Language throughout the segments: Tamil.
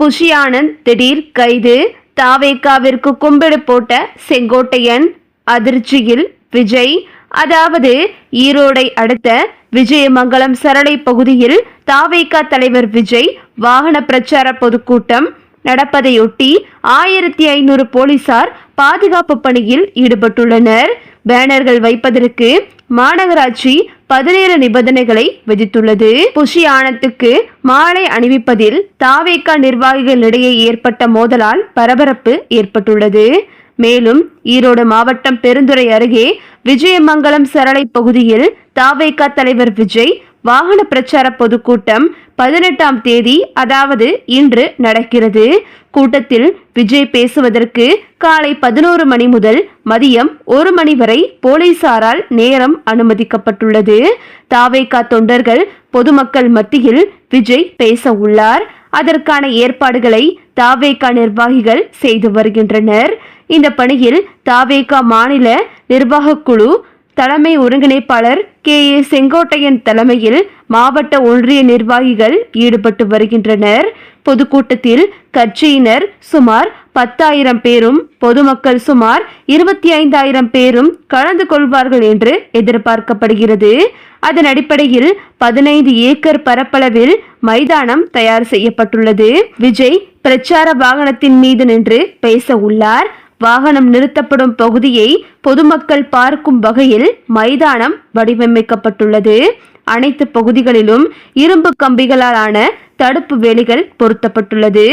புஷி ஆனந்த் திடீர் கைது தாவேக்காவிற்கு கும்பிடு போட்ட செங்கோட்டையன் அதிர்ச்சியில் விஜய் அதாவது ஈரோடை அடுத்த விஜயமங்கலம் சரளை பகுதியில் தாவேக்கா தலைவர் விஜய் வாகன பிரச்சார பொதுக்கூட்டம் நடப்பதையொட்டி ஆயிரத்தி ஐநூறு போலீசார் பாதுகாப்பு பணியில் ஈடுபட்டுள்ளனர். பேனர்கள் வைப்பதற்கு மாநகராட்சி பதினேழு நிபந்தனைகளை விதித்துள்ளது. புஷி ஆனத்துக்கு மாலை அணிவிப்பதில் தாவேக்கா நிர்வாகிகளிடையே ஏற்பட்ட மோதலால் பரபரப்பு ஏற்பட்டுள்ளது. மேலும் ஈரோடு மாவட்டம் பெருந்துறை அருகே விஜயமங்கலம் சரளை பகுதியில் தாவேகா தலைவர் விஜய் வாகன பிரச்சார பொதுக்கூட்டம் பதினெட்டாம் தேதி அதாவது இன்று நடக்கிறது. கூட்டத்தில் விஜய் பேசுவதற்கு காலை பதினோரு மணி முதல் மதியம் ஒரு மணி வரை போலீசாரால் நேரம் அனுமதிக்கப்பட்டுள்ளது. தாவேகா தொண்டர்கள் பொதுமக்கள் மத்தியில் விஜய் பேச உள்ளார். அதற்கான ஏற்பாடுகளை தாவேகா நிர்வாகிகள் செய்து வருகின்றனர். இந்த பணியில் தாவேகா மாநில நிர்வாகக்குழு தலைமை ஒருங்கிணைப்பாளர் கே. ஏ. செங்கோட்டையன் தலைமையில் மாவட்ட ஒன்றிய நிர்வாகிகள் ஈடுபட்டு வருகின்றனர். பொதுக்கூட்டத்தில் கட்சியினர் சுமார் பத்தாயிரம் பேரும் பொதுமக்கள் சுமார் இருபத்தி ஐந்தாயிரம் பேரும் கலந்து கொள்வார்கள் என்று எதிர்பார்க்கப்படுகிறது. அதன் அடிப்படையில் பதினைந்து ஏக்கர் பரப்பளவில் மைதானம் தயார் செய்யப்பட்டுள்ளது. விஜய் பிரச்சார வாகனத்தின் மீது நின்று பேச உள்ளார். வாகனம் நிறுத்தப்படும் பகுதியை பொதுமக்கள் பார்க்கும் வகையில் மைதானம் வடிவமைக்கப்பட்டுள்ளது. அனைத்து பகுதிகளிலும் இரும்பு கம்பிகளாலான தடுப்பு வேலிகள் பொருத்தப்பட்டுள்ளது.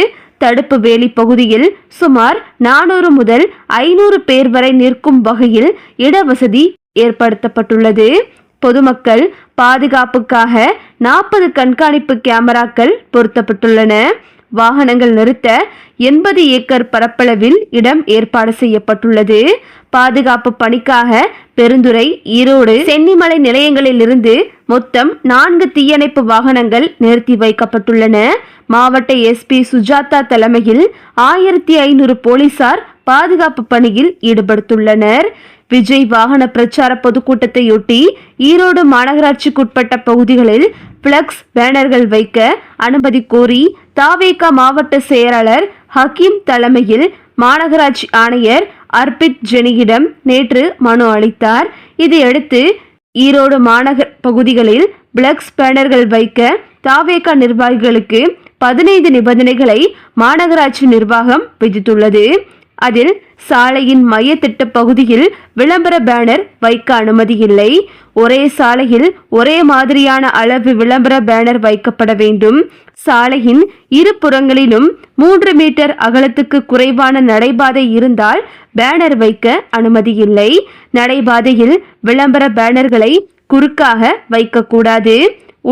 தடுப்பு வேலி பகுதியில் சுமார் நானூறு முதல் ஐநூறு பேர் வரை நிற்கும் வகையில் இடவசதி ஏற்படுத்தப்பட்டுள்ளது. பொதுமக்கள் பாதுகாப்புக்காக நாற்பது கண்காணிப்பு கேமராக்கள் பொருத்தப்பட்டுள்ளன. வாகனங்கள் நிறுத்த எண்பது ஏக்கர் பரப்பளவில் இடம் ஏற்பாடு செய்யப்பட்டுள்ளது. பாதுகாப்பு பணிக்காக பெருந்துறை ஈரோடு சென்னிமலை நிலையங்களில் இருந்து மொத்தம் நான்கு தீயணைப்பு வாகனங்கள் நிறுத்தி வைக்கப்பட்டுள்ளன. மாவட்ட எஸ்பி சுஜாதா தலைமையில் ஆயிரத்தி ஐநூறு போலீசார் பாதுகாப்பு பணியில் ஈடுபடுத்துள்ளனர். விஜய் வாகன பிரச்சார பொதுக்கூட்டத்தையொட்டி ஈரோடு மாநகராட்சிக்குட்பட்ட பகுதிகளில் பிளக்ஸ் பேனர்கள் வைக்க அனுமதி கோரி தாவேகா மாவட்ட செயலாளர் ஹக்கீம் தலைமையில் மாநகராட்சி ஆணையர் அர்பித் ஜெனியிடம் நேற்று மனு அளித்தார். இதையடுத்து ஈரோடு மாநகர் பகுதிகளில் பிளக்ஸ் பேனர்கள் வைக்க தாவேகா நிர்வாகிகளுக்கு பதினைந்து நிபந்தனைகளை மாநகராட்சி நிர்வாகம் விதித்துள்ளது. அதில் சாலையின் மையத்திட்ட பகுதியில் விளம்பர பேனர் வைக்க அனுமதி இல்லை ஒரே சாலையில் ஒரே மாதிரியான அளவு விளம்பர பேனர் வைக்கப்பட வேண்டும். சாலையின் இரு புறங்களிலும் மூன்று மீட்டர் அகலத்துக்கு குறைவான நடைபாதை இருந்தால் பேனர் வைக்க அனுமதி இல்லை நடைபாதையில் விளம்பர பேனர்களை குறுக்காக வைக்கக்கூடாது.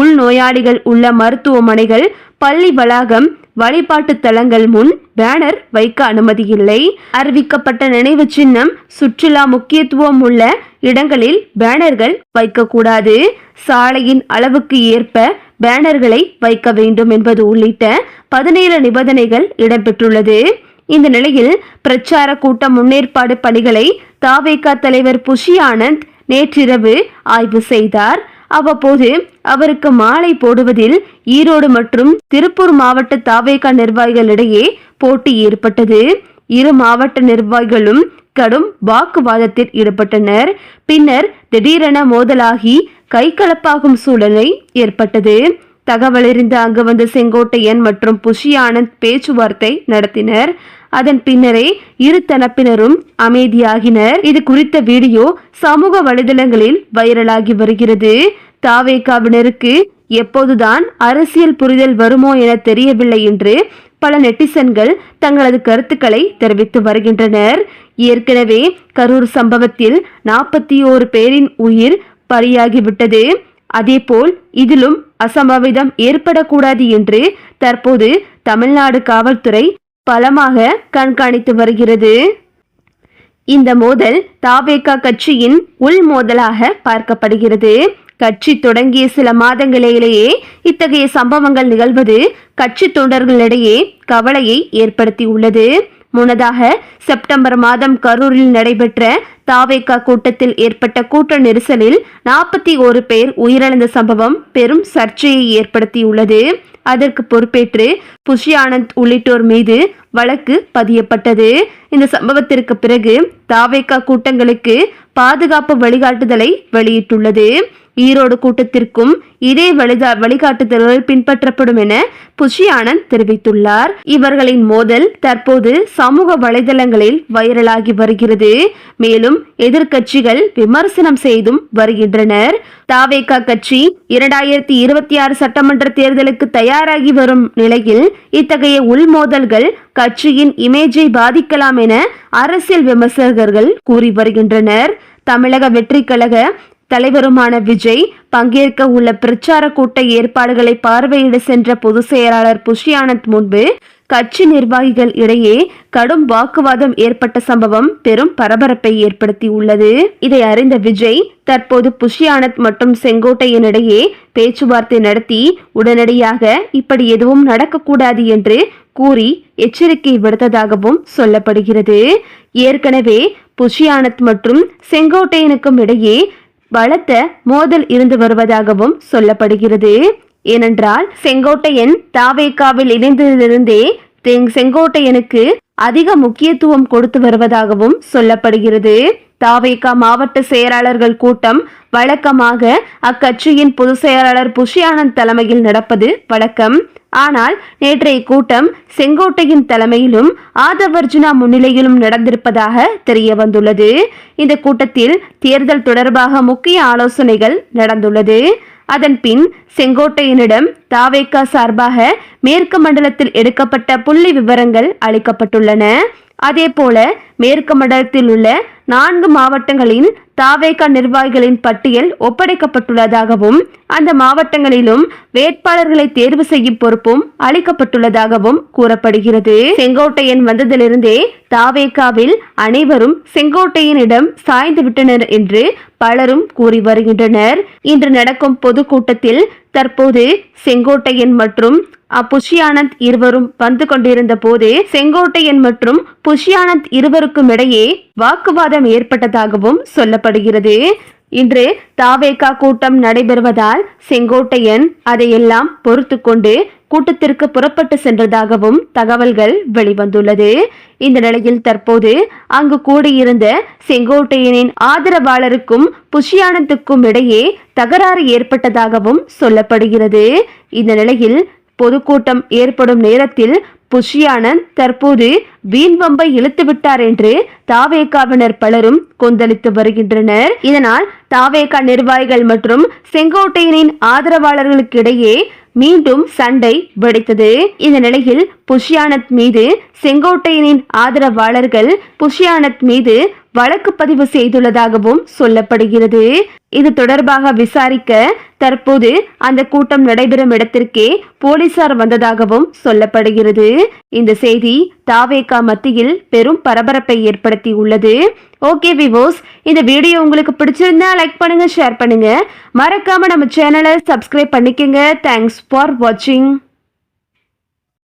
உள்நோயாளிகள் உள்ள மருத்துவமனைகள் பள்ளி வளாகம் வழிபாட்டு தலங்கள் முன் பேனர் வைக்க அனுமதியில்லை. அறிவிக்கப்பட்ட நினைவு சின்னம் சுற்றுலா முக்கியத்துவம் உள்ள இடங்களில் பேனர்கள் வைக்கக்கூடாது. சாலையின் அளவுக்கு ஏற்ப பேனர்களை வைக்க வேண்டும் என்பது உள்ளிட்ட பதினேழு நிபந்தனைகள் இடம்பெற்றுள்ளது. இந்த நிலையில் பிரச்சார கூட்ட முன்னேற்பாடு பணிகளை தாவேகா தலைவர் புஷி ஆனந்த் நேற்றிரவு ஆய்வு செய்தார். அவ்வப்போது அவருக்கு மாலை போடுவதில் ஈரோடு மற்றும் திருப்பூர் மாவட்ட தாவேகா நிர்வாகிகளிடையே போட்டி ஏற்பட்டது. இரு மாவட்ட நிர்வாகிகளும் கடும் வாக்குவாதத்தில் ஈடுபட்டனர். பின்னர் திடீரென மோதலாகி கைகலப்பாகும் சூழலை ஏற்பட்டது. தகவலறிந்த அங்கு வந்த செங்கோட்டையன் மற்றும் புஷி ஆனந்த் பேச்சுவார்த்தை நடத்தினர். அதன் பின்னரே இரு தரப்பினரும் அமைதியாகினர். இது குறித்த வீடியோ சமூக வலைதளங்களில் வைரலாகி வருகிறது. தாவேகாவினருக்கு எப்போதுதான் அரசியல் புரிதல் வருமோ என தெரியவில்லை என்று பல நெட்டிசன்கள் தங்களது கருத்துக்களை தெரிவித்து வருகின்றனர். ஏற்கனவே கரூர் சம்பவத்தில் நாற்பத்தி ஓரு பேரின் உயிர் பலியாகிவிட்டது. அதேபோல் இதிலும் அசம்பாவிதம் ஏற்படக்கூடாது என்று தற்போது தமிழ்நாடு காவல்துறை பலமாக கண்காணித்து வருகிறது. இந்த மோதல் தாவேகா கட்சியின் உள் மோதலாக பார்க்கப்படுகிறது. கட்சி தொடங்கிய சில மாதங்களிலேயே இத்தகைய சம்பவங்கள் நிகழ்வது கட்சி தொண்டர்களிடையே கவலையை ஏற்படுத்தியுள்ளது. முன்னதாக செப்டம்பர் மாதம் கரூரில் நடைபெற்ற தாவேகா கூட்டத்தில் ஏற்பட்ட கூட்ட நெரிசலில் நாற்பத்தி ஒரு பேர் உயிரிழந்த சம்பவம் பெரும் சர்ச்சையை ஏற்படுத்தியுள்ளது. அதற்கு பொறுப்பேற்று புஷி ஆனந்த் உள்ளிட்டோர் மீது வழக்கு பதியப்பட்டது. இந்த சம்பவத்திற்கு பிறகு தாவேகா கூட்டங்களுக்கு பாதுகாப்பு வழிகாட்டுதலை வெளியிட்டுள்ளது. ஈரோடு கூட்டத்திற்கும் இதே வழிகா வழிகாட்டுதல்கள் பின்பற்றப்படும் என புஷி ஆனந்த் தெரிவித்துள்ளார். இவர்களின் மோதல் தற்போது சமூக வலைதளங்களில் வைரலாகி வருகிறது. மேலும் எதிர்கட்சிகள் விமர்சனம் செய்தும் வருகின்றனர். தாவேகா கட்சி இரண்டாயிரத்தி இருபத்தி ஆறு சட்டமன்ற தேர்தலுக்கு தயாராகி வரும் நிலையில் இத்தகைய உள்மோதல்கள் கட்சியின் இமேஜை பாதிக்கலாம் என அரசியல் விமர்சகர்கள் கூறி வருகின்றனர். தமிழக வெற்றி கழக தலைவருமான விஜய் பங்கேற்க உள்ள பிரச்சார கூட்ட ஏற்பாடுகளை பார்வையிட சென்ற பொதுச் செயலாளர் புஷ்யானந்த் முன்பு கட்சி நிர்வாகிகள் இடையே கடும் வாக்குவாதம் ஏற்பட்ட சம்பவம் பெரும் பரபரப்பை ஏற்படுத்தி உள்ளது இதை அறிந்த விஜய் தற்போது புஷி மற்றும் செங்கோட்டையன் இடையே பேச்சுவார்த்தை நடத்தி உடனடியாக இப்படி எதுவும் நடக்கக்கூடாது என்று கூறி எச்சரிக்கை விடுத்ததாகவும் சொல்லப்படுகிறது. ஏற்கனவே புஷியானத் மற்றும் செங்கோட்டையனுக்கும் இடையே பலத்த மோதல் இருந்து வருவதாகவும் சொல்லப்படுகிறது. ஏனென்றால் செங்கோட்டையன் தாவேக்காவில் இணைந்ததிலிருந்தே தெங் செங்கோட்டையனுக்கு அதிக முக்கியத்துவம் கொடுத்து வருவதாகவும் சொல்லப்படுகிறது. தாவேகா மாவட்ட செயலாளர்கள் கூட்டம் வழக்கமாக அக்கட்சியின் பொதுச் செயலாளர் புஷியானந்த் தலைமையில் நடப்பது வழக்கம். ஆனால் நேற்றைய கூட்டம் செங்கோட்டையின் தலைமையிலும் ஆதவர்ஜுனா முன்னிலையிலும் நடந்திருப்பதாக தெரிய வந்துள்ளது. இந்த கூட்டத்தில் தேர்தல் தொடர்பாக முக்கிய ஆலோசனைகள் நடந்துள்ளது. அதன் பின் செங்கோட்டையனிடம் தாவேக்கா சார்பாக மேற்கு மண்டலத்தில் எடுக்கப்பட்ட புள்ளி விவரங்கள் அளிக்கப்பட்டுள்ளன. அதேபோல மேற்கு மண்டலத்தில் உள்ள நான்கு மாவட்டங்களின் தாவேகா நிர்வாகிகளின் பட்டியல் ஒப்படைக்கப்பட்டுள்ளதாகவும் அந்த மாவட்டங்களிலும் வேட்பாளர்களை தேர்வு செய்யும் பொறுப்பும் அளிக்கப்பட்டுள்ளதாகவும் கூறப்படுகிறது. செங்கோட்டையன் வந்ததிலிருந்தே தாவேகாவில் அனைவரும் செங்கோட்டையனிடம் சாய்ந்து விட்டனர் என்று பலரும் கூறி வருகின்றனர். இன்று நடக்கும் பொதுக்கூட்டத்தில் தற்போது செங்கோட்டையன் மற்றும் புஷியானந்த் இருவரும் வந்து கொண்டிருந்த போது செங்கோட்டையன் மற்றும் புஷியானந்த் இருவருக்கும் இடையே வாக்குவாதம் ஏற்பட்டதாகவும் சொல்லப்படுகிறது. இன்று தாவேகா கூட்டம் நடைபெறுவதால் செங்கோட்டையன் அதையெல்லாம் பொறுத்து கொண்டு கூட்டத்திற்கு புறப்பட்டு சென்றதாகவும் தகவல்கள் வெளிவந்துள்ளது. இந்த நிலையில் தற்போது அங்கு கூடியிருந்த செங்கோட்டையனின் ஆதரவாளருக்கும் புஷியானந்துக்கும் இடையே தகராறு ஏற்பட்டதாகவும் சொல்லப்படுகிறது. இந்த நிலையில் பொதுக்கூட்டம் ஏற்படும் நேரத்தில் புஷியானந்த் தற்போது வீண்வம்பை இழுத்து விட்டார் என்று தாவேகாவினர் பலரும் கொந்தளித்து வருகின்றனர். இதனால் தாவேகா நிர்வாகிகள் மற்றும் செங்கோட்டையனின் ஆதரவாளர்களுக்கு இடையே மீண்டும் சண்டை வெடித்தது. இந்த நிலையில் புஷியானத் மீது செங்கோட்டையனின் ஆதரவாளர்கள் புஷியானத் மீது வழக்கு பதிவு செய்துள்ளதாகவும் சொல்லப்படுகிறது. இது தொடர்பாக விசாரிக்க தற்போது அந்த கூட்டம் நடைபெறும் இடத்திற்கே போலீசார் வந்ததாகவும் சொல்லப்படுகிறது. இந்த செய்தி தாவேகா மத்தியில் பெரும் பரபரப்பை ஏற்படுத்தி உள்ளது ஓகே விவோஸ் இந்த வீடியோ உங்களுக்கு பிடிச்சிருந்தா லைக் பண்ணுங்க ஷேர் பண்ணுங்க. மறக்காம நம்ம சேனலை சப்ஸ்கிரைப் பண்ணிக்கங்க. தேங்க்ஸ் ஃபார் வாட்சிங்